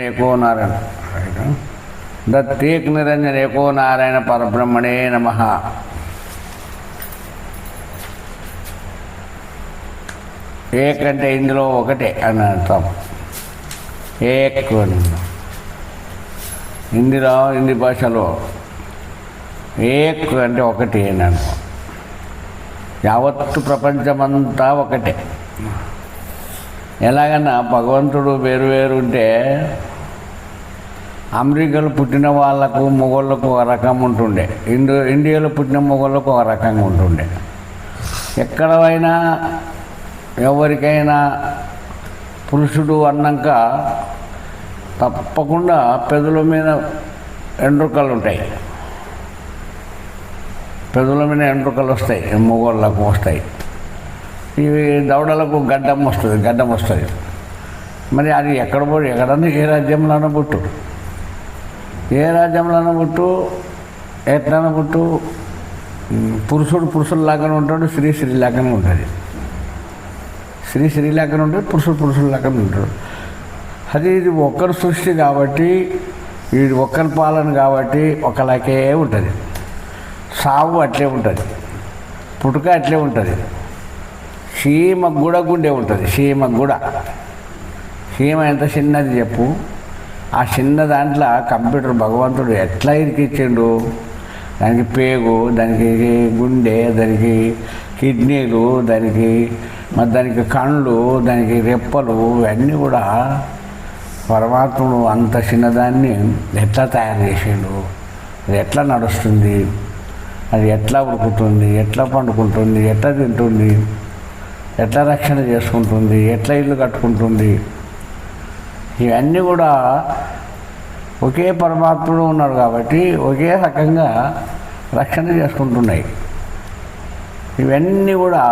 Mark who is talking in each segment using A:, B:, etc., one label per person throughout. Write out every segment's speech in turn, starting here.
A: ఏకో నారాయణ. దత్తేక్ నిరంజన ఏకో నారాయణ పరబ్రహ్మణే నమ. ఏకంటే ఇందులో ఒకటే అని అర్థం. ఏక్ హిందీలో హిందీ భాషలో ఏక్ అంటే ఒకటి అని అర్థం. యావత్తు ప్రపంచమంతా ఒకటే. ఎలాగన్నా భగవంతుడు వేరు వేరు ఉంటే అమెరికాలో పుట్టిన వాళ్ళకు మొగోళ్ళకు ఒక రకం ఉంటుండే. ఇండు ఇండియాలో పుట్టిన మొగోళ్ళకు ఒక రకంగా ఉంటుండే. ఎక్కడైనా ఎవరికైనా పురుషుడు అన్నాక తప్పకుండా పెదల మీద ఎండ్రుకలు ఉంటాయి. పెదల మీద ఎండ్రుకలు వస్తాయి మొగోళ్ళకు వస్తాయి. ఇవి దవడలకు గడ్డం వస్తుంది గడ్డం వస్తుంది. మరి అది ఎక్కడ పోయి ఎక్కడన్నా ఏ రాజ్యంలోనూ పుట్టు. ఏ రాజ్యంలోనూ పుట్టు ఎట్లనో పుట్టు. పురుషుడు పురుషుల్లాగానే ఉంటాడు స్త్రీ స్త్రీ లాగానే ఉంటుంది. స్త్రీ స్త్రీ లాగానే ఉంటుంది పురుషుడు పురుషుల్లాగానే ఉంటాడు. అది ఇది ఒక్కరి సృష్టి కాబట్టి ఇది ఒక్కరి పాలన కాబట్టి ఒకలాగే ఉంటుంది. సావు అట్లే ఉంటుంది. పుట్టుక అట్లే ఉంటుంది. సీమ గుడ గుండె ఉంటుంది. సీమ గుడ. సీమ ఎంత చిన్నది చెప్పు. ఆ చిన్న దాంట్లో కంప్యూటర్ భగవంతుడు ఎట్లా ఇరికిచ్చిండు? దానికి పేగు దానికి గుండె దానికి కిడ్నీలు దానికి మరి దానికి కళ్ళు దానికి రెప్పలు ఇవన్నీ కూడా పరమాత్ముడు అంత చిన్నదాన్ని ఎట్లా తయారు చేసిండు? అది ఎట్లా నడుస్తుంది? అది ఎట్లా ఉడుకుతుంది? ఎట్లా పండుకుంటుంది? ఎట్లా తింటుంది? ఎట్లా రక్షణ చేసుకుంటుంది ఎట్లా ఇల్లు కట్టుకుంటుంది. ఇవన్నీ కూడా ఒకే పరమాత్ముడు ఉన్నాడు కాబట్టి ఒకే రకంగా రక్షణ చేసుకుంటున్నాయి. ఇవన్నీ కూడా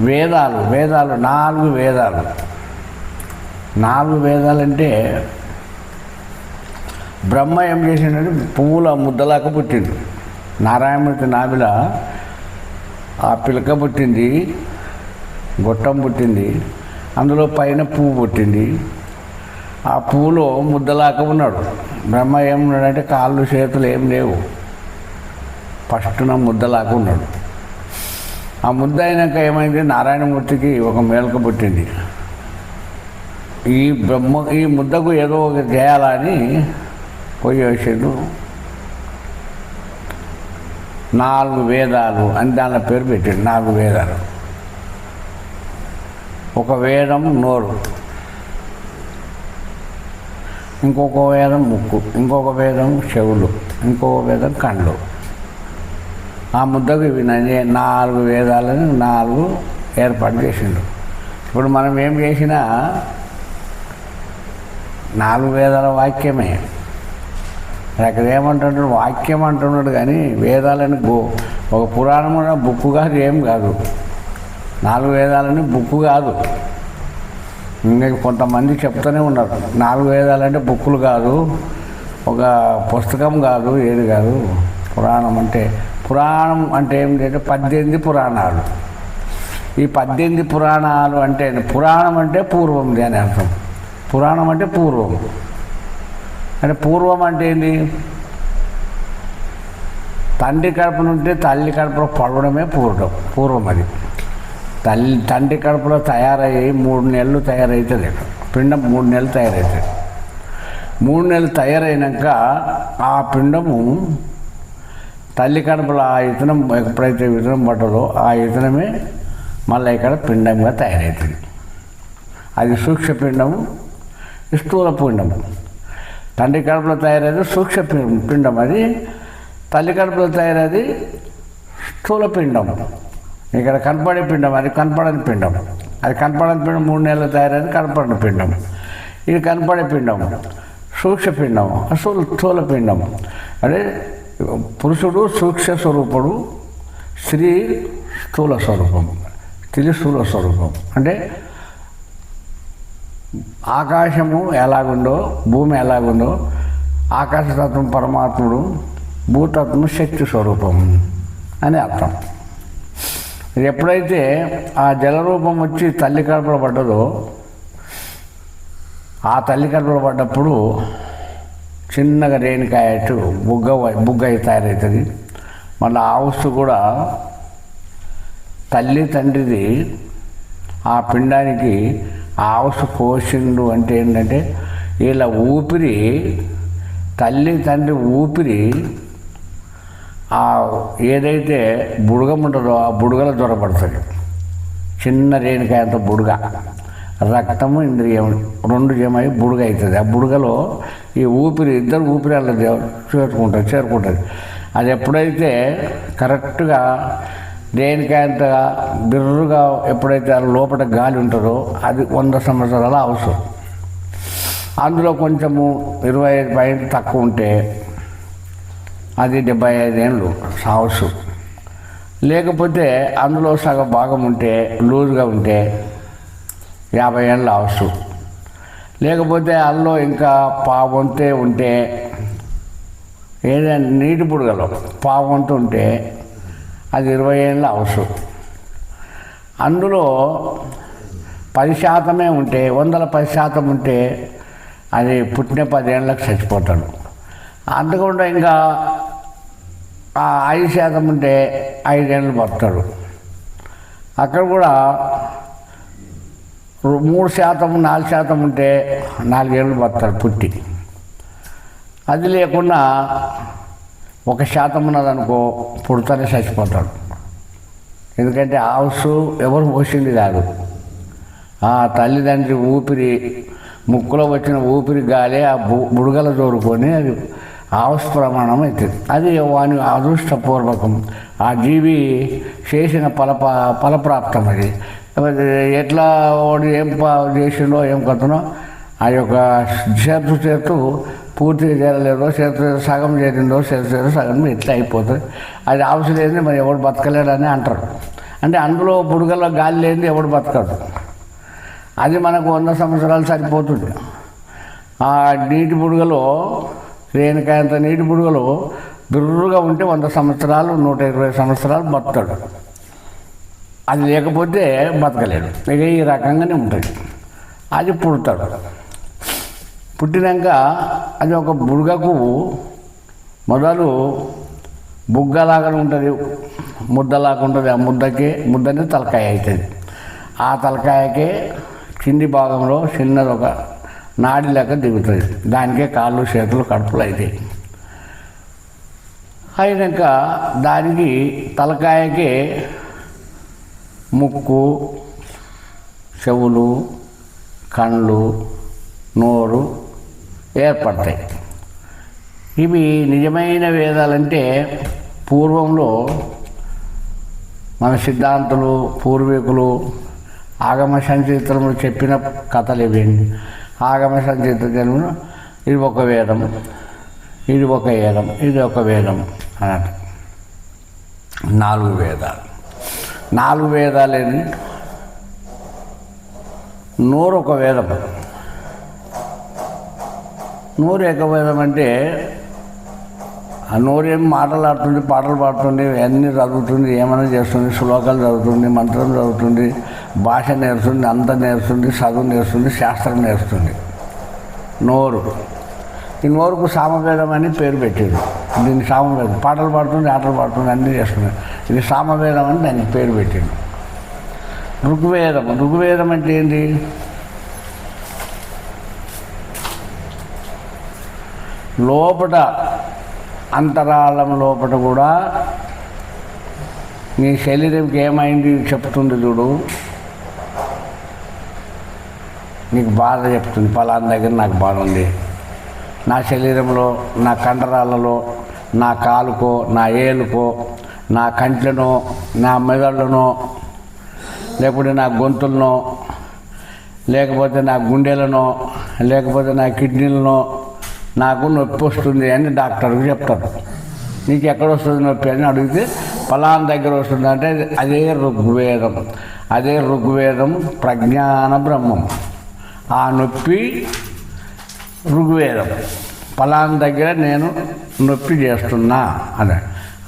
A: వేదాలు వేదాలు నాలుగు వేదాలు. నాలుగు వేదాలంటే బ్రహ్మ ఏం చేసిండంటే పువ్వుల ముద్దలాక పుట్టిండు. నారాయణమూర్తి నాభిల ఆ పిలక పుట్టింది గొట్టం పుట్టింది అందులో పైన పువ్వు పుట్టింది. ఆ పువ్వులో ముద్దలాక ఉన్నాడు. బ్రహ్మ ఏమున్నాడంటే కాళ్ళు చేతులు ఏం లేవు. ఫస్ట్న ముద్దలాక ఉన్నాడు. ఆ ముద్ద అయినాక ఏమైంది? నారాయణమూర్తికి ఒక మేలక పుట్టింది. ఈ బ్రహ్మ ఈ ముద్దకు ఏదో ఒక చేయాలని పోయి వేసాడు నాలుగు వేదాలు అని దాని పేరు పెట్టాడు నాలుగు వేదాలు. ఒక వేదం నోరు ఇంకొక వేదం ముక్కు ఇంకొక వేదం చెవులు ఇంకొక వేదం కళ్ళు ఆ ముద్దకు ఇవి నాలుగు వేదాలను నాలుగు ఏర్పాటు చేసిండు. ఇప్పుడు మనం ఏం చేసినా నాలుగు వేదాల వాక్యమే. అక్కడ ఏమంటున్నాడు వాక్యం అంటున్నాడు కానీ వేదాలని గో ఒక పురాణం బుక్కు బుక్ కాదు ఏం కాదు. నాలుగు వేదాలని బుక్ కాదు. ఇంకా కొంతమంది చెప్తూనే ఉన్నారు. నాలుగు వేదాలంటే బుక్కులు కాదు ఒక పుస్తకం కాదు ఏది కాదు. పురాణం అంటే పురాణం అంటే ఏమిటంటే పద్దెనిమిది పురాణాలు. ఈ పద్దెనిమిది పురాణాలు అంటే పురాణం అంటే పూర్వంది అని అర్థం. పురాణం అంటే పూర్వం. అంటే పూర్వం అంటే ఏంటి తండ్రి కడుపు నుండి తల్లి కడుపులో పడవడమే పూర్వం పూర్వం అది. తల్లి తండ్రి కడుపులో తయారయ్యి మూడు నెలలు తయారవుతుంది పిండం మూడు నెలలు తయారవుతుంది మూడు నెలలు తయారైనాక ఆ పిండము తల్లి కడుపులో ఆ ఇతనం ఎప్పుడైతే విత్తనం పట్టదో ఆ ఇతనమే మళ్ళీ ఇక్కడ పిండంగా తయారవుతుంది అది సూక్ష్మపిండము స్థూల పిండము. తండ్రి కడుపులో తయారయ్యేది సూక్ష్మ పిండం అది. తల్లి కడుపులో తయారయ్యేది స్థూల పిండం. ఇక్కడ కనపడే పిండం అది కనపడని పిండం. అది కనపడని పిండం మూడు నెలలు తయారయ్యేది కనపడని పిండం. ఇది కనపడే పిండం. సూక్ష్మ పిండం స్థూల స్థూల పిండం. అదే పురుషుడు సూక్ష్మ స్వరూపుడు స్త్రీ స్థూల స్వరూపం. స్త్రీ స్థూల స్వరూపం. అంటే ఆకాశము ఎలాగుందో భూమి ఎలాగుందో ఆకాశతత్వం పరమాత్ముడు భూతత్వం శక్తి స్వరూపం అని అర్థం. ఎప్పుడైతే ఆ జలరూపం వచ్చి తల్లి కడుపులో పడ్డదో ఆ తల్లి కడుపులో పడ్డప్పుడు చిన్నగా రేణికాయ బుగ్గ బుగ్గ తయారవుతుంది. మళ్ళీ ఆ వస్తువు కూడా తల్లి తండ్రిది ఆ పిండానికి హౌస్ వస్తువు అంటే ఏంటంటే వీళ్ళ ఊపిరి తల్లి తండ్రి ఊపిరి ఆ ఏదైతే బుడగం ఉంటుందో ఆ బుడగలో దొరపడుతుంది చిన్న రేణికాయంత బుడగ. రక్తము ఇంద్రియం రెండు జమై బుడగ అవుతుంది ఆ బుడగలో ఈ ఊపిరి ఇద్దరు ఊపిరి అలా చేరుకుంటుంది చేరుకుంటుంది. అది ఎప్పుడైతే కరెక్ట్గా దేనికంత బిర్రుగా ఎప్పుడైతే లోపల గాలి ఉంటుందో అది వంద సంవత్సరాల అవసరం. అందులో కొంచెము ఇరవై ఐదు పాయింట్ తక్కువ ఉంటే అది డెబ్బై ఐదేళ్ళు సావసు లేకపోతే అందులో సగం భాగం ఉంటే లూజ్గా ఉంటే యాభై ఏళ్ళు అవసరం. లేకపోతే అందులో ఇంకా పావంతే ఉంటే ఏదైనా నీటి బుడగలో పావంతు ఉంటే అది ఇరవై ఏళ్ళ అవసరం. అందులో పది శాతమే ఉంటే వందల పది శాతం ఉంటే అది పుట్టిన పదేళ్ళకి చచ్చిపోతాడు. అంతకుండా ఇంకా ఐదు శాతం ఉంటే ఐదేళ్ళు బతాడు అక్కడ కూడా మూడు శాతం నాలుగు శాతం ఉంటే నాలుగేళ్ళు బతాడు పుట్టి. అది లేకుండా ఒక శాతం ఉన్నదనుకో పుడతానే చచ్చిపోతాడు. ఎందుకంటే హౌస్ ఎవరు పోసింది కాదు. ఆ తల్లిదండ్రి ఊపిరి ముక్కులో వచ్చిన ఊపిరి గాలి ఆ బు బుడగల జోరుకొని అది ఆవస్ ప్రమాణం అవుతుంది అది వాని అదృష్టపూర్వకం. ఆ జీవి చేసిన ఫల ఫలప్రాప్తం అది. ఎట్లా వాడు ఏం చేసిండో ఏం కథనో ఆ యొక్క చేతు చేతు పూర్తిగా చేరలేదో చేతు సగం చేరిందో చేతు సగం ఇట్లా అయిపోతుంది. అది అవసరం లేని మరి ఎవడు బతకలేడని అంటారు. అంటే అందులో బుడగల్లో గాలి లేనిది ఎవడు బతకడు. అది మనకు వంద సంవత్సరాలు సరిపోతుంది. ఆ నీటి బుడగలో రేణుకాయంత నీటి బుడగలో బిర్రుగా ఉంటే వంద సంవత్సరాలు నూట ఇరవై సంవత్సరాలు బతుకుతాడు. అది లేకపోతే బతకలేడు. ఇక ఈ రకంగానే ఉంటుంది. అది పుడతాడు. పుట్టినాక అది ఒక బుడగకు మొదలు బుగ్గలాగా ఉంటుంది. ముద్దలాగా ఉంటుంది. ఆ ముద్దకి ముద్దనే తలకాయ అవుతుంది. ఆ తలకాయకే కింది భాగంలో చిన్నది ఒక నాడి లెక్క దిగుతుంది. దానికే కాళ్ళు చేతులు కడుపులు అవుతాయి. అయినాక దానికి తలకాయకే ముక్కు చెవులు కళ్ళు నోరు ఏర్పడతాయి. ఇవి నిజమైన వేదాలంటే పూర్వంలో మన సిద్ధాంతులు పూర్వీకులు ఆగమ సంచిత్రములు చెప్పిన కథలు ఇవండి ఆగమ సంచిత్రము ఇది ఒక వేదం ఇది ఒక వేదం ఇది ఒక వేదం అన్నట్టు. నాలుగు వేదాలు. నాలుగు వేదాలేని నూరు ఒక వేదం నూరు ఏక అంటే ఆ నోరేం మాటలాడుతుంది పాటలు పాడుతుంది అన్నీ చదువుతుంది ఏమైనా చేస్తుంది శ్లోకాలు చదువుతుంది మంత్రం చదువుతుంది భాష నేర్చుంది అంత నేర్చుంది చదువు నేర్చుంది శాస్త్రం నేర్చుంది నోరు. ఈ నోరుకు సామవేదం అని పేరు పెట్టారు. దీన్ని సామవేదం. పాటలు పాడుతుంది ఆటలు పాడుతుంది అన్నీ చేస్తుంది ఇది సామవేదం అని దానికి పేరు పెట్టాడు ఋగ్వేదం ఋగ్వేదం అంటే ఏంటి లోపట అంతరాళం లోపట కూడా నీ శరీరంకి ఏమైంది చెప్తుంది చూడు. నీకు బాధ చెప్తుంది. ఫలానా దగ్గర నాకు బాధ ఉంది. నా శరీరంలో నా కండరాలలో నా కాలుకో నా ఏలుకో నా కంట్లనో నా మెదళ్ళనో లేకపోతే నా గొంతులనో లేకపోతే నా గుండెలనో లేకపోతే నా కిడ్నీలనో నాకు నొప్పి వస్తుంది అని డాక్టర్కి చెప్తారు నీకు ఎక్కడ వస్తుంది నొప్పి అని అడిగితే ఫలానా దగ్గర వస్తుంది. అంటే అదే ఋగ్వేదం. అదే ఋగ్వేదం ప్రజ్ఞాన బ్రహ్మం. ఆ నొప్పి ఋగ్వేదం. ఫలానా దగ్గర నేను నొప్పి చేస్తున్నా అదే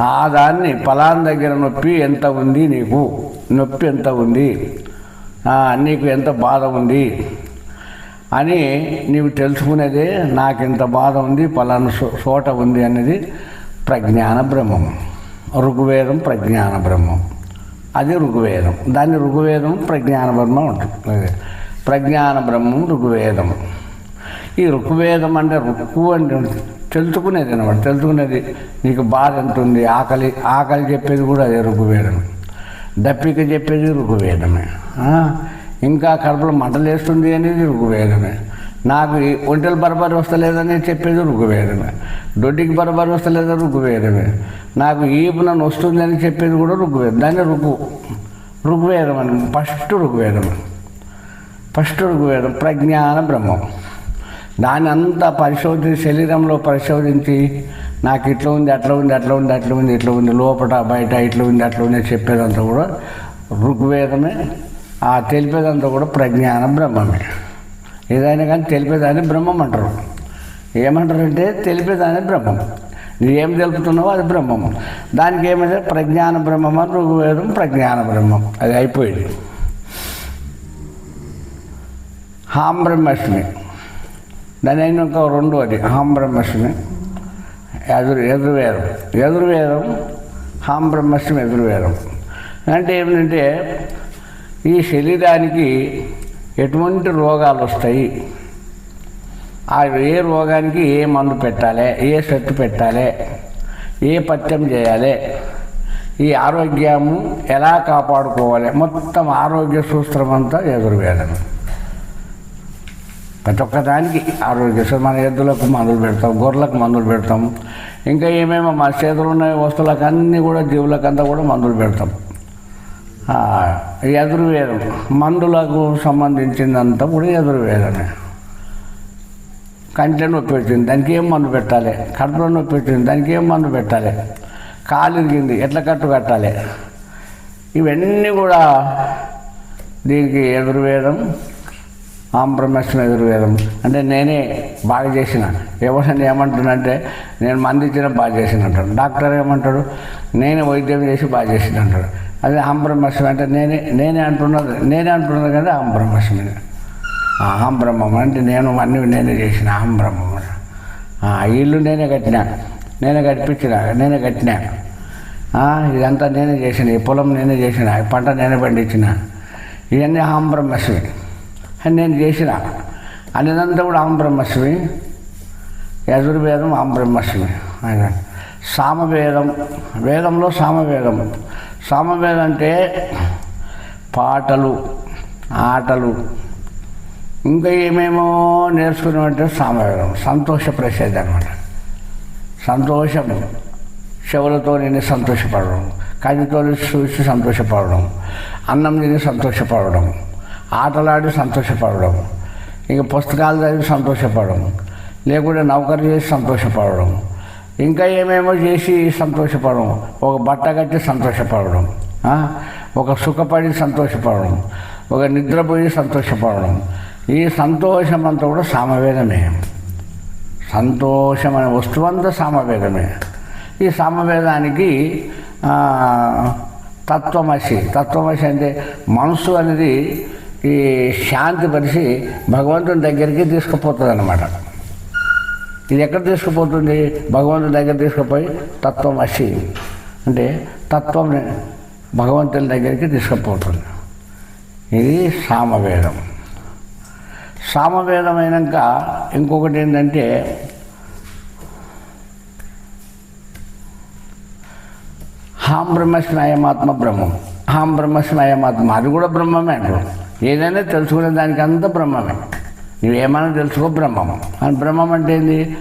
A: ఆ దాన్ని ఫలాన్ దగ్గర నొప్పి ఎంత ఉంది నీకు? నొప్పి ఎంత ఉంది? నీకు ఎంత బాధ ఉంది? అని నీవు తెలుసుకునేదే నాకు ఇంత బాధ ఉంది పలానా చోట ఉంది అనేది ప్రజ్ఞాన బ్రహ్మం. ఋగ్వేదం ప్రజ్ఞాన బ్రహ్మం. అది ఋగ్వేదం. దాన్ని ఋగ్వేదం ప్రజ్ఞాన బ్రహ్మం ఉంటుంది ప్రజ్ఞాన బ్రహ్మం ఋగ్వేదం. ఈ ఋగ్వేదం అంటే రుక్కు అంటే తెలుసుకునేది అనమాట తెలుసుకునేది నీకు బాధ ఉంటుంది ఆకలి ఆకలి చెప్పేది కూడా అదే ఋగ్వేదం దప్పిక చెప్పేది ఋగ్వేదమే. ఇంకా కడుపులో మంటలేస్తుంది అనేది రుగ్వేదమే నాకు ఒంటెలు బరబరి వస్తలేదని చెప్పేది రుగ్వేదమే దొడ్డికి బరబరి వస్తలేదని రుగ్వేదమే నాకు ఈపునను వస్తుంది అని చెప్పేది కూడా ఋగ్వేదం. దాన్ని ఋగు ఋగ్వేదం అని ఫస్ట్ ఋగ్వేదం. ఫస్ట్ ఋగ్వేదం ప్రజ్ఞాన బ్రహ్మం. దాన్ని అంతా పరిశోధించి శరీరంలో పరిశోధించి నాకు ఇట్లా ఉంది అట్లా ఉంది అట్లా ఉంది అట్లా ఉంది ఇట్లా ఉంది లోపల బయట ఇట్లా ఉంది అట్లా ఉంది చెప్పేదంతా కూడా ఋగ్వేదమే. ఆ తెలిపేదంతా కూడా ప్రజ్ఞాన బ్రహ్మమే. ఏదైనా కానీ తెలిపేదాన్ని బ్రహ్మం అంటారు. ఏమంటారంటే తెలిపేదాన్ని బ్రహ్మం. నువ్వు ఏం తెలుపుతున్నావో అది బ్రహ్మం. దానికి ఏమైతే ప్రజ్ఞాన బ్రహ్మం అని ఋగ్వేదం ప్రజ్ఞాన బ్రహ్మం. అది అయిపోయింది. హాం బ్రహ్మష్మి. దాని అయిన ఒక రెండు అది. హాం బ్రహ్మష్మి. ఎదురు ఎదురువేదం. ఎదురువేదం హాం బ్రహ్మస్మి ఎదురువేదం. అంటే ఏమిటంటే ఈ శరీరానికి ఎటువంటి రోగాలు వస్తాయి ఆ ఏ రోగానికి ఏ మందు పెట్టాలి? ఏ సెట్టు పెట్టాలి? ఏ పథ్యం చేయాలి? ఈ ఆరోగ్యము ఎలా కాపాడుకోవాలి? మొత్తం ఆరోగ్య సూత్రం అంతా ఎదురువేదన ప్రతి ఒక్కదానికి ఆరోగ్య మన ఎద్దులకు మందులు పెడతాం గొర్రెలకు మందులు పెడతాం. ఇంకా ఏమేమో మన చేతులు ఉన్న వస్తువులకు అన్నీ కూడా జీవులకంతా కూడా మందులు పెడతాం. ఎదురువేదం మందులకు సంబంధించిందంతా కూడా ఎదురువేదమే కంటి నొప్పి వచ్చింది దానికి ఏం మందు పెట్టాలి? కడుపులో నొప్పి వచ్చింది దానికి ఏం మందు పెట్టాలి? కాలు ఇరిగింది ఎట్లా కట్టు కట్టాలి? ఇవన్నీ కూడా దీనికి ఎదురువేదం ఆంబ్రహ్మస్వం ఎదురువేదం అంటే నేనే బాగా చేసిన. ఎవరైనా ఏమంటున్నంటే నేను మంది ఇచ్చిన బాగా చేసిన అంటాడు. డాక్టర్ ఏమంటాడు? నేనే వైద్యం చేసి బాగా చేసిన అంటాడు. అదే ఆంబ్రహ్మస్వం అంటే నేనే నేనే అంటున్నది నేనే అంటున్నది కదా ఆంబ్రహ్మస్వం అహంబ్రహ్మం అంటే నేను అన్నీ నేనే చేసిన అహంబ్రహ్మం ఇల్లు నేనే కట్టినా నేనే కట్టించిన నేనే కట్టినా. ఇదంతా నేనే చేసిన ఈ పొలం నేనే చేసిన ఈ పంట నేనే పండించిన. ఇవన్నీ అహంబ్రహ్మస్వి అని నేను చేసిన. అనేదంతా కూడా అహంబ్రహ్మస్వి యజుర్వేదం అహం బ్రహ్మస్వి సామవేదం వేదంలో సామవేదం. సామవేదం అంటే పాటలు ఆటలు. ఇంకా ఏమేమో నేర్చుకున్నామంటే సామవేదం. సంతోష ప్రసేది అనమాట సంతోషం. చెవులతో నేను సంతోషపడడం కళ్ళతో చూసి సంతోషపడడం అన్నం తిని సంతోషపడడం ఆటలాడి సంతోషపడడం ఇంకా పుస్తకాలు చదివి సంతోషపడడం లేకుంటే నౌకరు చేసి సంతోషపడడం ఇంకా ఏమేమో చేసి సంతోషపడడం. ఒక బట్ట కట్టి సంతోషపడడం. ఒక సుఖపడి సంతోషపడడం. ఒక నిద్రపోయి సంతోషపడడం. ఈ సంతోషం అంతా కూడా సామవేదమే. సంతోషం అనే వస్తువు అంతా సామవేదమే. ఈ సామవేదానికి తత్వమసి. తత్వమసి అంటే మనసు అనేది ఈ శాంతి పరిచి భగవంతుని దగ్గరికి తీసుకుపోతుంది అన్నమాట ఇది ఎక్కడ తీసుకుపోతుంది? భగవంతుని దగ్గర తీసుకుపోయి తత్వం అసి అంటే తత్వం భగవంతుని దగ్గరికి తీసుకుపోతుంది. ఇది సామవేదం. సామవేదం అయినాక ఇంకొకటి ఏంటంటే హాం బ్రహ్మస్మి అయమాత్మ బ్రహ్మం. హాం బ్రహ్మస్మి అయమాత్మ. అది కూడా బ్రహ్మమే. అంటారు ఏదైనా తెలుసుకునే దానికి అంతా బ్రహ్మమే. నువ్వేమైనా తెలుసుకో బ్రహ్మము అని బ్రహ్మం అంటే ఏంది?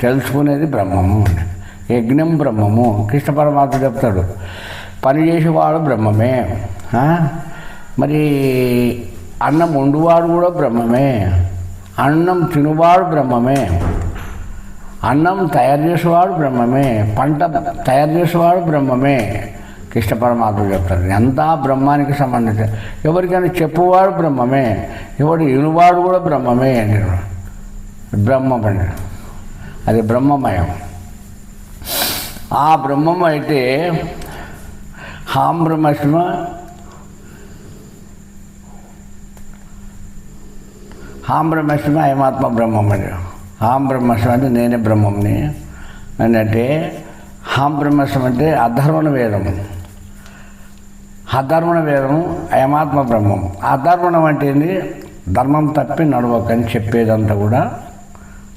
A: తెలుసుకునేది బ్రహ్మము యజ్ఞం బ్రహ్మము. కృష్ణ పరమాత్మ చెప్తాడు. పని చేసేవాడు బ్రహ్మమే. మరి అన్నం వండువాడు కూడా బ్రహ్మమే. అన్నం తినువాడు బ్రహ్మమే. అన్నం తయారు చేసేవాడు బ్రహ్మమే. పంట తయారు చేసేవాడు బ్రహ్మమే. కృష్ణ పరమాత్మ చెప్తారు అంతా బ్రహ్మానికి సంబంధించిన ఎవరికైనా చెప్పువాడు బ్రహ్మమే. ఎవడు ఇనువాడు కూడా బ్రహ్మమే అని బ్రహ్మమని అది బ్రహ్మమయం. ఆ బ్రహ్మం అయితే హాం బ్రహ్మస్మ హాం బ్రహ్మస్మ అయమాత్మ బ్రహ్మం అని. హాం బ్రహ్మస్మ అంటే నేనే బ్రహ్మంని. అంటే హాం బ్రహ్మస్మ అంటే అధర్వణ వేదము. అధర్మణ వేదము అయమాత్మ బ్రహ్మం. అధర్మణం అంటే ధర్మం తప్పి నడవకని చెప్పేదంతా కూడా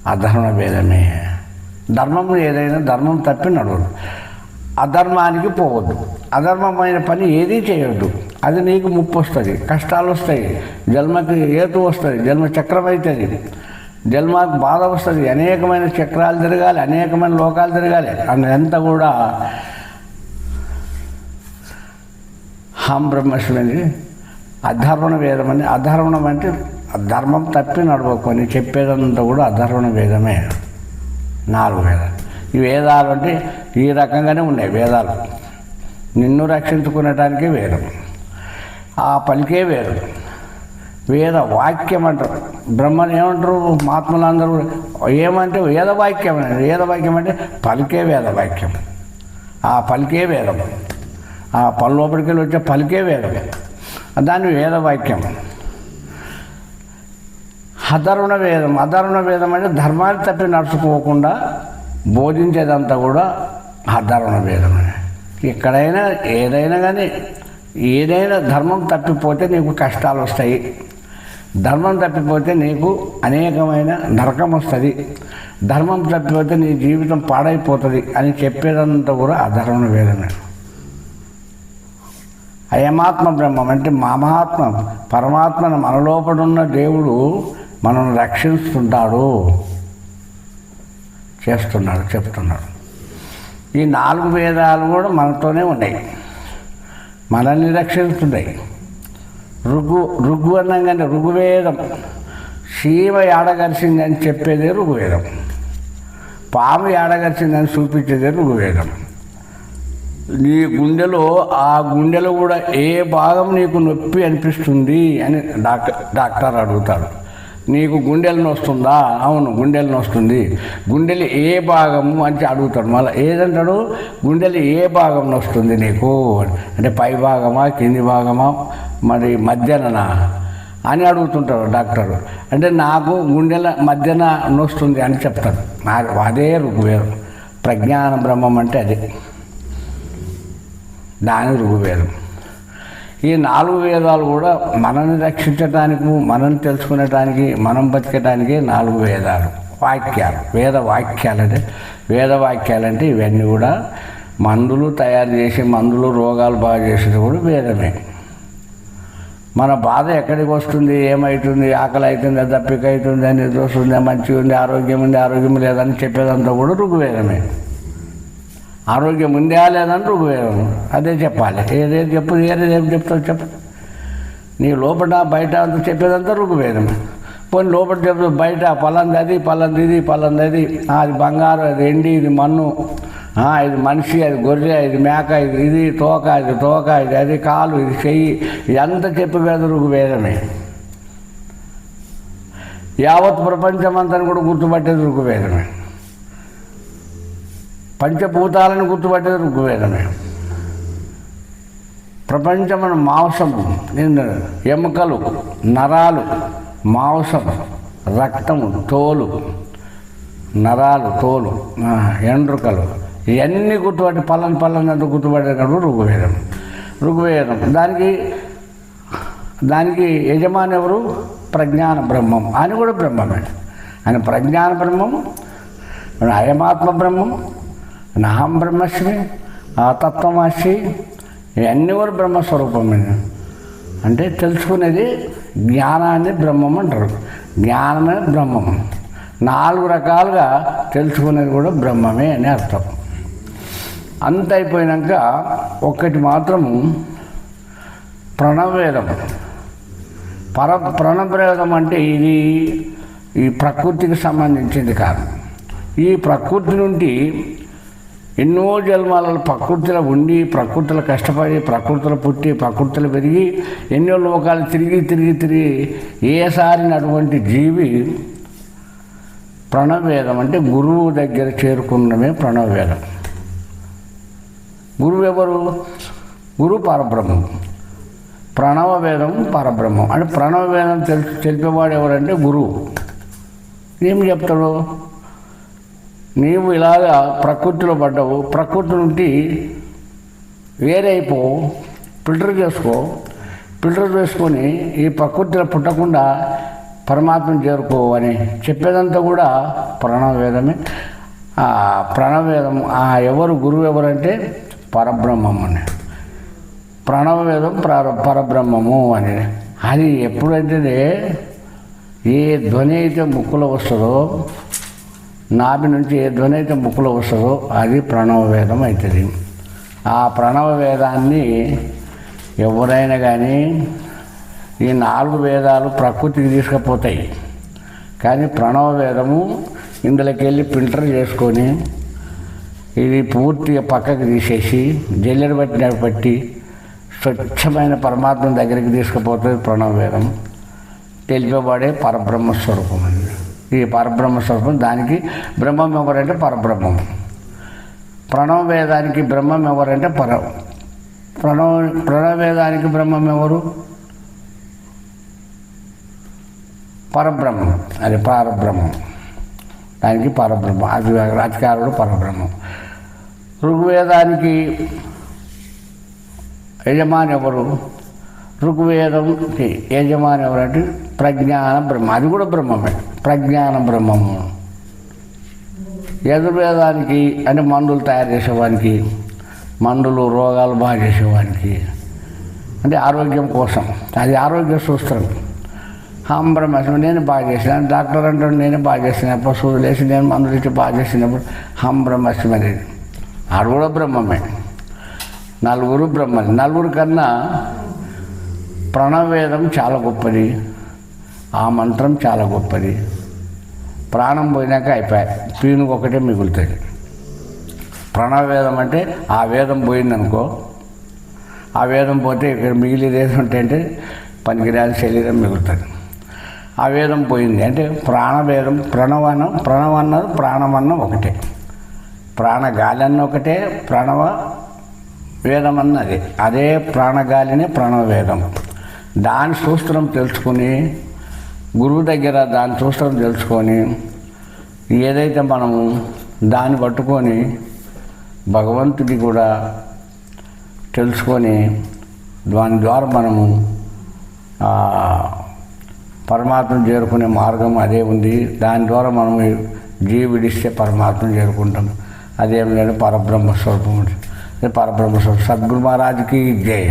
A: అధర్మణ వేదమే. ధర్మం ఏదైనా ధర్మం తప్పి నడవదు. అధర్మానికి పోవద్దు. అధర్మమైన పని ఏదీ చేయొద్దు. అది నీకు ముప్పు వస్తుంది కష్టాలు వస్తాయి జన్మకి ఏతు వస్తుంది జన్మ చక్రం అవుతుంది జన్మకు బాధ వస్తుంది అనేకమైన చక్రాలు తిరగాలి అనేకమైన లోకాలు తిరగాలి అంత కూడా అహం బ్రహ్మస్మిని అధర్వణ వేదమని అని. అధర్వణం అంటే ధర్మం తప్పి నడవకొని చెప్పేదంతా కూడా అధర్వణ వేదమే. నాలుగు వేదాలు. ఈ వేదాలు అంటే ఈ రకంగానే ఉన్నాయి వేదాలు. నిన్ను రక్షించుకునేటానికే వేదం. ఆ పలికే వేదం. వేద వాక్యం అంటారు. బ్రహ్మను ఏమంటారు? మహాత్ములందరూ ఏమంటే వేద వేదవాక్యం అంటే పలికే వేద వాక్యం ఆ పలికే వేదం. ఆ పలు లోపలికి వెళ్ళి వచ్చే పలికే వేరు దాన్ని వేదవాక్యం అధరుణ వేదం. అధరుణ వేదం అంటే ధర్మాన్ని తప్పి నడుచుకోకుండా బోధించేదంతా కూడా అధరుణ వేదం ఎక్కడైనా ఏదైనా కానీ ఏదైనా ధర్మం తప్పిపోతే నీకు కష్టాలు వస్తాయి. ధర్మం తప్పిపోతే నీకు అనేకమైన నరకం వస్తుంది. ధర్మం తప్పిపోతే నీ జీవితం పాడైపోతుంది అని చెప్పేదంతా కూడా అధర్వణ వేదమే. అయమాత్మ బ్రహ్మం అంటే మహాత్మ. పరమాత్మను మనలోపడున్న దేవుడు మనను రక్షిస్తుంటాడు. చేస్తున్నాడు చెప్తున్నాడు. ఈ నాలుగు వేదాలు కూడా మనతోనే ఉన్నాయి. మనల్ని రక్షిస్తున్నాయి. ఋగు ఋగు అన్నంగానే ఋగ్వేదం. శీవ ఏడగరిచిందని చెప్పేదే ఋగ్వేదం. పాము ఏడగరిచిందని చూపించేదే ఋగ్వేదం. నీ గుండెలో ఆ గుండెలో కూడా ఏ భాగం నీకు నొప్పి అనిపిస్తుంది అని డాక్టర్ డాక్టర్ అడుగుతాడు. నీకు గుండెలు నొస్తుందా? అవును గుండెలు నొస్తుంది. గుండెలు ఏ భాగము అని అడుగుతాడు. మళ్ళీ ఏదంటాడు? గుండెలు ఏ భాగం నొస్తుంది నీకు? అంటే పై భాగమా కింది భాగమా? మరి మధ్యన అని అడుగుతుంటాడు డాక్టర్. అంటే నాకు గుండెల మధ్యన నొస్తుంది అని చెప్తాడు. నాకు అదే రుగ్వేరు ప్రజ్ఞాన బ్రహ్మం అంటే అదే. దాని వేదం ఈ నాలుగు వేదాలు కూడా మనల్ని రక్షించటానికి మనల్ని తెలుసుకునేటానికి మనం బతికటానికి నాలుగు వేదాలు వాక్యాలు. వేద వాక్యాలు అంటే వేద వాక్యాలంటే ఇవన్నీ కూడా మందులు తయారు చేసి మందులు రోగాలు బాగా చేసేది కూడా వేదమే. మన బాధ ఎక్కడికి వస్తుంది ఏమవుతుంది ఆకలి అవుతుంది దప్పిక అవుతుంది నిద్ర వస్తుంది మంచిగా ఉంది ఆరోగ్యం ఉంది ఆరోగ్యం లేదని చెప్పేదంతా కూడా ఋగ్వేదమే. ఆరోగ్యం ఉందా లేదని ఉపయోగం అదే చెప్పాలి. ఏదేది చెప్పు ఏదేం చెప్తావు చెప్పు. నీ లోపల బయట అంతా చెప్పేదంతా ఋగ్వేదం పోనీ లోపల చెప్తే బయట పలంది అది పలంది ఇది పలంది అది. అది బంగారు అది ఎండి ఇది మన్ను. ఇది మనిషి అది గొర్రె ఇది మేక ఇది ఇది తోక ఇది తోక ఇది అది కాలు ఇది చెయ్యి. ఇదంతా చెప్పేది ఋగ్వేదమే యావత్ ప్రపంచమంతా కూడా గుర్తుపట్టేది ఋగ్వేదమే పంచభూతాలను గుర్తుపట్టేది ఋగ్వేదమే ప్రపంచమైన మాంసము ఎముకలు నరాలు మాంసం రక్తము తోలు నరాలు తోలు ఎండ్రుకలు ఇవన్నీ గుర్తుపట్టి పల్లని పల్లని అంటూ గుర్తుపట్టేటప్పుడు ఋగ్వేదం. ఋగ్వేదం దానికి దానికి యజమాని ఎవరు? ప్రజ్ఞాన బ్రహ్మం. ఆయన కూడా బ్రహ్మమే. ఆయన ప్రజ్ఞాన బ్రహ్మం అయమాత్మ బ్రహ్మం నాహం బ్రహ్మస్మి ఆ తత్వమాసి ఇవన్నీ కూడా బ్రహ్మస్వరూపమే. అంటే తెలుసుకునేది జ్ఞానాన్ని బ్రహ్మం అంటారు. జ్ఞానమే బ్రహ్మం. నాలుగు రకాలుగా తెలుసుకునేది కూడా బ్రహ్మమే అని అర్థం. అంత అయిపోయినాక ఒక్కటి మాత్రము ప్రణవేదం. పర ప్రణవేదం అంటే ఇది ఈ ప్రకృతికి సంబంధించింది కాదు. ఈ ప్రకృతి నుండి ఎన్నో జన్మాలలో ప్రకృతిలో ఉండి ప్రకృతిలో కష్టపడి ప్రకృతిలో పుట్టి ప్రకృతిలో పెరిగి ఎన్నో లోకాలు తిరిగి తిరిగి తిరిగి ఏసారినటువంటి జీవి ప్రణవేదం అంటే గురువు దగ్గర చేరుకున్నమే ప్రణవేదం. గురువు ఎవరు? గురు పరబ్రహ్మం. ప్రణవ వేదం పరబ్రహ్మం. అంటే ప్రణవ వేదం తెలి తెలిపేవాడు ఎవరంటే గురువు. ఏం చెప్తాడు? నీవు ఇలాగా ప్రకృతిలో పడ్డావు ప్రకృతి నుండి వేరే అయిపో ఫిల్టర్ చేసుకో. ఫిల్టర్ చేసుకొని ఈ ప్రకృతిలో పుట్టకుండా పరమాత్మను చేరుకో అని చెప్పేదంతా కూడా ప్రణవవేదమే. ఆ ప్రణవవేదం ఆ ఎవరు గురువు ఎవరంటే పరబ్రహ్మం అని ప్రణవవేదం ప్ర పరబ్రహ్మము అని. అది ఎప్పుడైతే ఏ ధ్వని అయితే ముక్కులో వస్తుందో నాభి నుంచి ఏ ధ్వని అయితే ముక్కులో వస్తుందో అది ప్రణవ వేదం అవుతుంది ఆ ప్రణవ వేదాన్ని ఎవరైనా కానీ ఈ నాలుగు వేదాలు ప్రకృతికి తీసుకుపోతాయి. కానీ ప్రణవ వేదము ఇందులోకి వెళ్ళి ఫిల్టర్ చేసుకొని ఇది పూర్తిగా పక్కకు తీసేసి జల్లెడ పట్టిన పట్టి స్వచ్ఛమైన పరమాత్మ దగ్గరికి తీసుకుపోతుంది ప్రణవ వేదం. తెలిపబడే పరబ్రహ్మ స్వరూపం అండి ఈ పరబ్రహ్మ స్వరూపం. దానికి బ్రహ్మం ఎవరంటే పరబ్రహ్మం. ప్రణవ వేదానికి బ్రహ్మం ఎవరంటే పర ప్రణవ ప్రణవ వేదానికి బ్రహ్మం ఎవరు? పరబ్రహ్మం. అది పరబ్రహ్మం. దానికి పరబ్రహ్మం. అది అధికారుడు పరబ్రహ్మం. ఋగ్వేదానికి యజమాని ఎవరు? ఋగ్వేదంకి యజమాని ఎవరంటే ప్రజ్ఞాన బ్రహ్మ. అది కూడా బ్రహ్మమే. ప్రజ్ఞాన బ్రహ్మము యజుర్వేదానికి అంటే మందులు తయారు చేసేవానికి మందులు రోగాలు బాగా చేసేవానికి. అంటే ఆరోగ్యం కోసం. అది ఆరోగ్య సూత్రం. హం నేను బాగా చేసిన. డాక్టర్ అంటాడు నేను బాగా చేసిన. పశువులు వేసి నేను మందులు ఇచ్చి బాగా చేసినప్పుడు హం అనేది ఆడు కూడా బ్రహ్మమే. నలుగురు బ్రహ్మలు. నలుగురు కన్నా ప్రణవేదం చాలా గొప్పది. ఆ మంత్రం చాలా గొప్పది. ప్రాణం పోయినాక అయిపోయాయి పీనుకొకటే ఒకటే మిగులుతుంది. ప్రాణవేదం అంటే ఆ వేదం పోయిందనుకో ఆ వేదం పోతే ఇక్కడ మిగిలిది ఏదంటే అంటే పనికిరాని శరీరం మిగులుతుంది. ఆ వేదం పోయింది అంటే ప్రాణవేదం ప్రణవనం ప్రణవన్నది ప్రాణమన్నం ఒకటే. ప్రాణగాలి అన్న ఒకటే ప్రణవ వేదం అన్నది అదే ప్రాణగాలినే ప్రణవవేదం. దాని సూత్రం తెలుసుకుని గురువు దగ్గర దాని సూత్రం తెలుసుకొని ఏదైతే మనము దాన్ని పట్టుకొని భగవంతుడి కూడా తెలుసుకొని దాని ద్వారా మనము పరమాత్మను చేరుకునే మార్గం అదే ఉంది. దాని ద్వారా మనము జీవిడిస్తే పరమాత్మను చేరుకుంటాం. అదేం లేదు పరబ్రహ్మ స్వరూపం పరబ్రహ్మ స్వరూపం సద్గురు మహారాజుకి జయ.